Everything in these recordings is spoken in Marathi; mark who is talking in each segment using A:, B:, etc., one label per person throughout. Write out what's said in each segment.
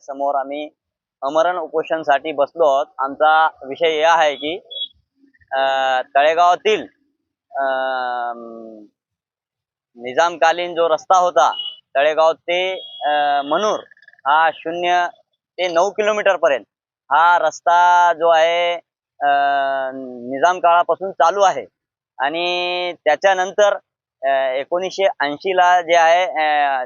A: समोर आम्ही अमरण उपोषणसाठी बसलो आहोत. आमचा विषय हे आहे की अं, तळेगावातील अं, निजामकालीन जो रस्ता होता तळेगाव ते अं, मनूर हा शून्य ते नऊ किलोमीटर पर्यंत हा रस्ता जो आहे अं, निजाम काळापासून चालू आहे. आणि त्याच्यानंतर एकोणीसशे ऐंशी ला जे आहे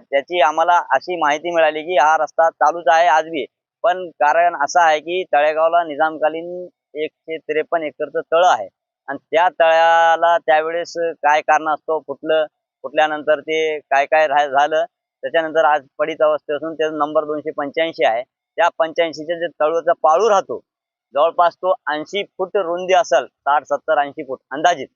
A: त्याची आम्हाला अशी माहिती मिळाली की हा रस्ता चालूच आहे आजबी. पण कारण असं आहे की तळेगावला निजामकालीन एकशे त्रेपन्न एकरचं तळ आहे. आणि त्या तळ्याला त्यावेळेस काय कारण असतो फुटलं फुटल्यानंतर ते काय काय झालं त्याच्यानंतर आज पडीत अवस्थे असून त्याचा नंबर दोनशे पंच्याऐंशी आहे. त्या पंच्याऐंशीच्या जे तळूचा पाळू राहतो जवळपास तो ऐंशी फूट रुंदी असेल साठ सत्तर ऐंशी फूट अंदाजित.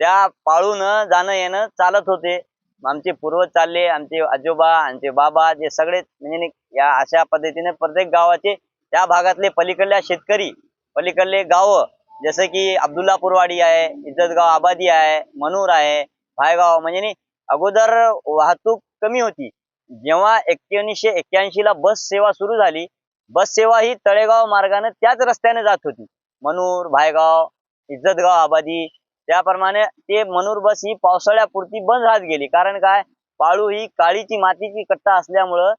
A: त्या पाळून जाणं येणं चालत होते. आमचे पूर्वज चालले आमचे आजोबा आमचे बाबा जे सगळे म्हणजे या अशा पद्धतीने प्रत्येक गावाचे त्या भागातले पलीकडल्या शेतकरी पलीकडले गाव जसं की अब्दुल्लापूरवाडी आहे इज्जतगाव आबादी आहे मनूर आहे भायगाव म्हणजे अगोदर वाहतूक कमी होती. जेव्हा एकोणीसशे एक्क्याऐंशी ला बस सेवा सुरू झाली बस सेवा ही तळेगाव मार्गाने त्याच रस्त्याने जात होती. मनूर भायगाव इज्जतगाव आबादी त्याप्रमाणे ते मनूर बस ही पावसाळ्यापुरती बंद राहत गेली. कारण काय? पाळू ही काळीची मातीची कट्टा असल्यामुळं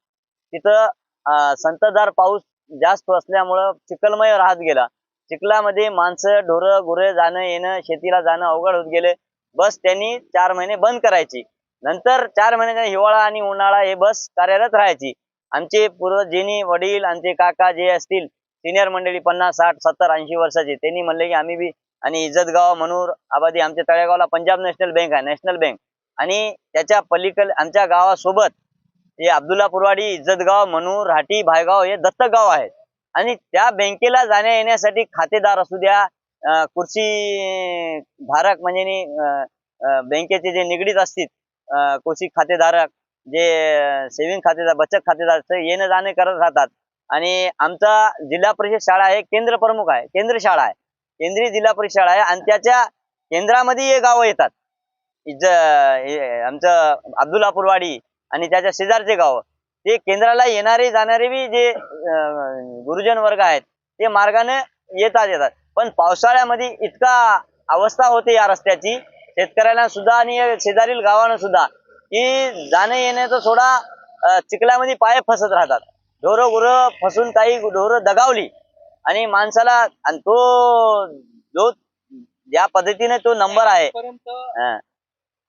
A: तिथं संततधार पाऊस जास्त असल्यामुळं चिखलमय राहत गेला. चिखलामध्ये माणसं ढोरं गुरे जाणं येणं शेतीला जाणं अवघड होत गेले. बस त्यांनी चार महिने बंद करायची. नंतर चार महिन्याच्या हिवाळा आणि उन्हाळा हे बस कार्यरत राहायची. आमचे पूर्वजेनी वडील आमचे काका जे असतील सिनियर मंडळी पन्नास साठ सत्तर ऐंशी वर्षाचे त्यांनी म्हणले की आम्ही बी आणि इज्जतगाव मनूर आबादी आमच्या तळेगावला पंजाब नॅशनल बँक आहे नॅशनल बँक. आणि त्याच्या पलीकडे आमच्या गावासोबत हे अब्दुल्ला पुरवाडी इज्जतगाव मनूर हाटी भायगाव हे दत्तक गाव आहेत. आणि त्या बँकेला जाण्या येण्यासाठी खातेदार असू द्या अं, कुर्सी धारक म्हणजे नी, बँकेचे जे निगडीत असतील अं, कुर्सी खातेधारक जे सेव्हिंग खातेदार बचत खातेदार ते येणं जाणे करत राहतात. आणि आमचा जिल्हा परिषद शाळा आहे केंद्र प्रमुख आहे केंद्र शाळा आहे. केंद्रीय जिल्हा परिषद आहे आणि त्याच्या केंद्रामध्ये हे गावं येतात. आमचं अब्दुल्लापूरवाडी आणि त्याच्या शेजारचे गाव. ते केंद्राला येणारे जाणारे बी जे गुरुजन वर्ग आहेत ते मार्गाने येतात येतात. पण पावसाळ्यामध्ये इतका अवस्था होते या रस्त्याची शेतकऱ्यांना सुद्धा आणि शेजारील गावांना सुद्धा की जाणं येण्याचा सोडा चिखल्यामध्ये चिखलामध्ये पाय फसत राहतात. ढोरं गुरं फसून काही ढोरं दगावली आणि माणसाला आणि तो जो ज्या पद्धतीने तो नंबर आहे. हा.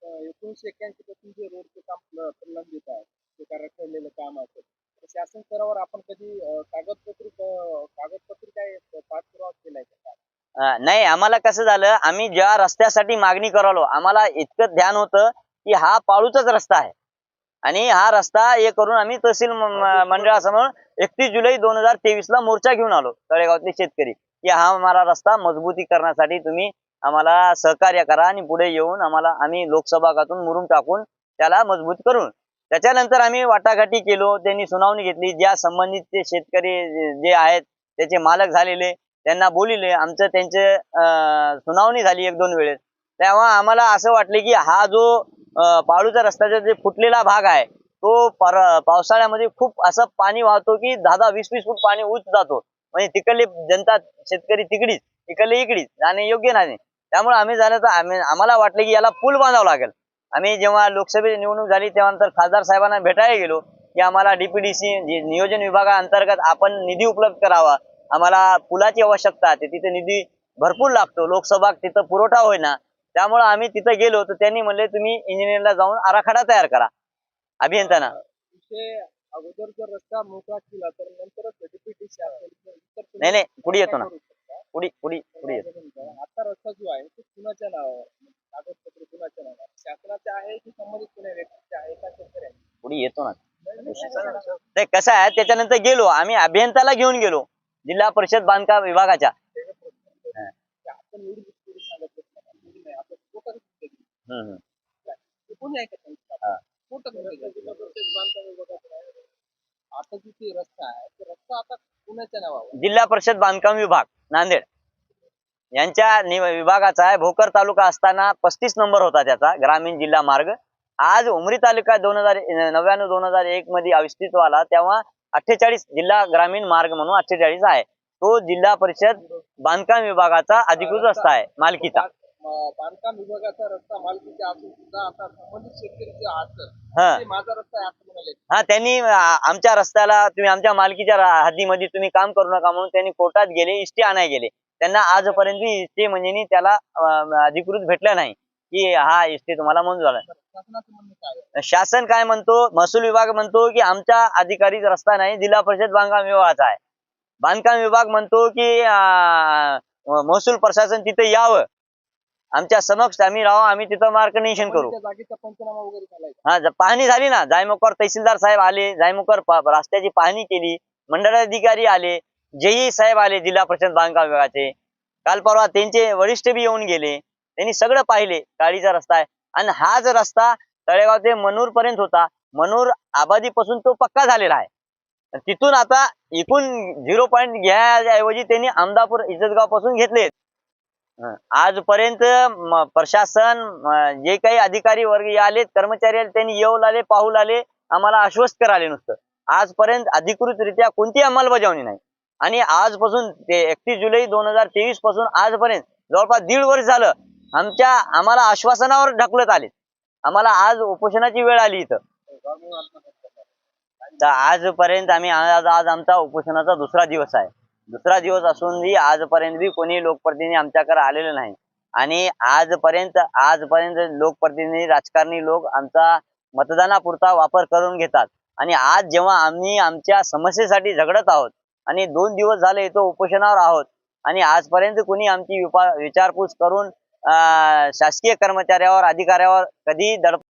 B: एकोणीशे एक्क्याऐंशी पासून जे रोडचं काम प्र- प्रलंबित आहे ते कारण ठेवलेलं काम तर शासन स्तरावर आपण कधी अं, कागदपत्री अं, कागदपत्री काय पाठपुरावा केलाय का?
A: नाही आम्हाला कसं झालं आम्ही ज्या रस्त्यासाठी मागणी करालो आम्हाला इतकं ध्यान होतं की हा पाळूचाच रस्ता आहे. आणि हा रस्ता हे करून आम्ही तहसील म- मंडळासमोर एकतीस जुलै दोन हजार तेवीस ला मोर्चा घेऊन आलो तळेगावातले शेतकरी. की हा आम्हाला रस्ता मजबूती करण्यासाठी तुम्ही आम्हाला सहकार्य करा आणि पुढे येऊन आम्हाला आम्ही लोकसभागातून मुरुम टाकून त्याला मजबूत करून त्याच्यानंतर आम्ही वाटाघाटी केलो त्यांनी सुनावणी घेतली ज्या संबंधित ते शेतकरी जे- आहेत त्याचे मालक झालेले त्यांना बोलिले आमचं त्यांचे सुनावणी झाली एक दोन वेळेस. तेव्हा आम्हाला असं वाटले की हा जो पाळूच्या रस्त्याचा जे फुटलेला भाग आहे तो पावसाळ्यामध्ये खूप असं पाणी वाहतो की दहा दहा वीस वीस फूट पाणी उच जातो. म्हणजे तिकडली जनता शेतकरी तिकडीच इकडले इकडीच जाणे योग्य नाही. त्यामुळे आम्ही झालं तर आम्ही आम्हाला वाटलं की याला पूल बांधावं लागेल. आम्ही जेव्हा लोकसभेची निवडणूक झाली तेव्हा नंतर खासदार साहेबांना भेटायला गेलो की आम्हाला डीपीडीसी नियोजन विभागाअंतर्गत आपण निधी उपलब्ध करावा. आम्हाला पुलाची आवश्यकता आहे तिथे निधी भरपूर लागतो. लोकसभा तिथं पुरवठा होईना. त्यामुळे आम्ही तिथं गेलो तर त्यांनी म्हणले तुम्ही इंजिनियरला जाऊन आराखडा तयार करा. अभियंत्यांना
B: विषय अगोदर जर रस्ता मोकळा केला तर नंतरच
A: नाही नाही पुढे येतो ना? पुढे पुढे पुढे येतो.
B: आता रस्ता जो आहे तो कुणाच्या नावावर? कागदपत्र कुणाच्या नावावर? शासनाचे आहे की संबंधित कुण्या व्यक्तीचे आहे का शेतकऱ्यांचे?
A: पुढे येतो ना. ते कसं आहे त्याच्यानंतर गेलो. आम्ही अभियंताला घेऊन गेलो. जिल्हा परिषद बांधकाम विभागाच्या
B: आपण एवढी गोष्टी सांगत असताना एवढी नाही आपण स्फोटक केली.
A: हम्म, हम्म.
B: ते कोणी आहे का त्यांचं?
A: हा.
B: स्फोटक केली. बांधकाम विभागाकडे आहे. आता जो ते रस्ता आहे तो रस्ता आता कुणाच्या नावावर
A: जिल्हा परिषद बांधकाम विभाग नांदेड यांच्या नि- विभागाचा आहे भोकर तालुका असताना पस्तीस नंबर होता त्याचा ग्रामीण जिल्हा मार्ग आज उमरी तालुका दोन हजार नव्याण्णव दोन हजार एक मध्ये अस्तित्व आला तेव्हा अठ्ठेचाळीस जिल्हा ग्रामीण मार्ग म्हणून अठ्ठेचाळीस आहे तो जिल्हा परिषद बांधकाम विभागाचा अधिकृत रस्ता आहे मालकीचा
B: बांधकाम विभागाचा रस्ता मालकीचा असून सुद्धा आता संबंधित शेतकरी जे आहात
A: हा.
B: ते माझा रस्ता आहे असं म्हणाले.
A: हा त्यांनी आमच्या रस्त्याला तुम्ही आमच्या मालकीच्या हद्दीमध्ये तुम्ही काम करू नका म्हणून त्यांनी कोर्टात गेले इष्टी आणाय गेले. त्यांना आजपर्यंत इष्टी म्हणजे त्याला अधिकृत भेटलं नाही की हा इष्टी तुम्हाला मंजूर झाला शासन काय म्हणतो? महसूल विभाग म्हणतो की आमच्या अधिकारीच रस्ता नाही जिल्हा परिषद बांधकाम विभागाचा आहे. बांधकाम विभाग म्हणतो की महसूल प्रशासन तिथे यावं. आमच्या समक्ष आम्ही राहावं आम्ही तिथं मार्गदर्शन करू.
B: जागेचा पंचनामा वगैरे?
A: हा ज- पाहणी झाली ना जायमुकर तहसीलदार साहेब आले जायमुकर प- रस्त्याची पाहणी केली मंडळाधिकारी आले जेई साहेब आले जिल्हा परिषद बांधकाम विभागाचे. काल परवा त्यांचे वरिष्ठ बी येऊन गेले. त्यांनी सगळं पाहिले काळीचा रस्ता आहे. आणि हा जो रस्ता तळेगाव ते मनूर पर्यंत होता मनूर आबादीपासून तो पक्का झालेला आहे. तिथून आता एकूण झिरो पॉईंट घ्याऐवजी त्यांनी अहमदापूर इज्जतगावपासून घेतले. आजपर्यंत प्रशासन जे काही अधिकारी वर्ग आले कर्मचारी आले त्यांनी येऊ लागले पाहू लागले आम्हाला आश्वस्त कराले नुसतं. आजपर्यंत अधिकृतरित्या कोणती अंमलबजावणी नाही. आणि आजपासून ते एकतीस जुलै दोन हजार तेवीसपासून आजपर्यंत जवळपास दीड वर्ष झालं आमच्या आम्हाला आश्वासनावर ढकलत आले आम्हाला आज उपोषणाची वेळ आली इथं. तर आजपर्यंत आम्ही आज आज आमचा उपोषणाचा दुसरा दिवस आहे. दुसरा दिवस असूनही आजपर्यंत बी कोणी लोकप्रतिनिधी आमच्याकडे आलेले नाही. आणि आजपर्यंत आजपर्यंत लोकप्रतिनिधी राजकारणी लोक आमचा मतदानापुरता वापर करून घेतात. आणि आज जेव्हा आम्ही आमच्या समस्येसाठी झगडत आहोत आणि दोन दिवस झाले इथं उपोषणावर आहोत आणि आजपर्यंत कोणी आमची विपा- विचारपूस करून शासकीय कर्मचाऱ्यावर अधिकाऱ्यावर कधी दडप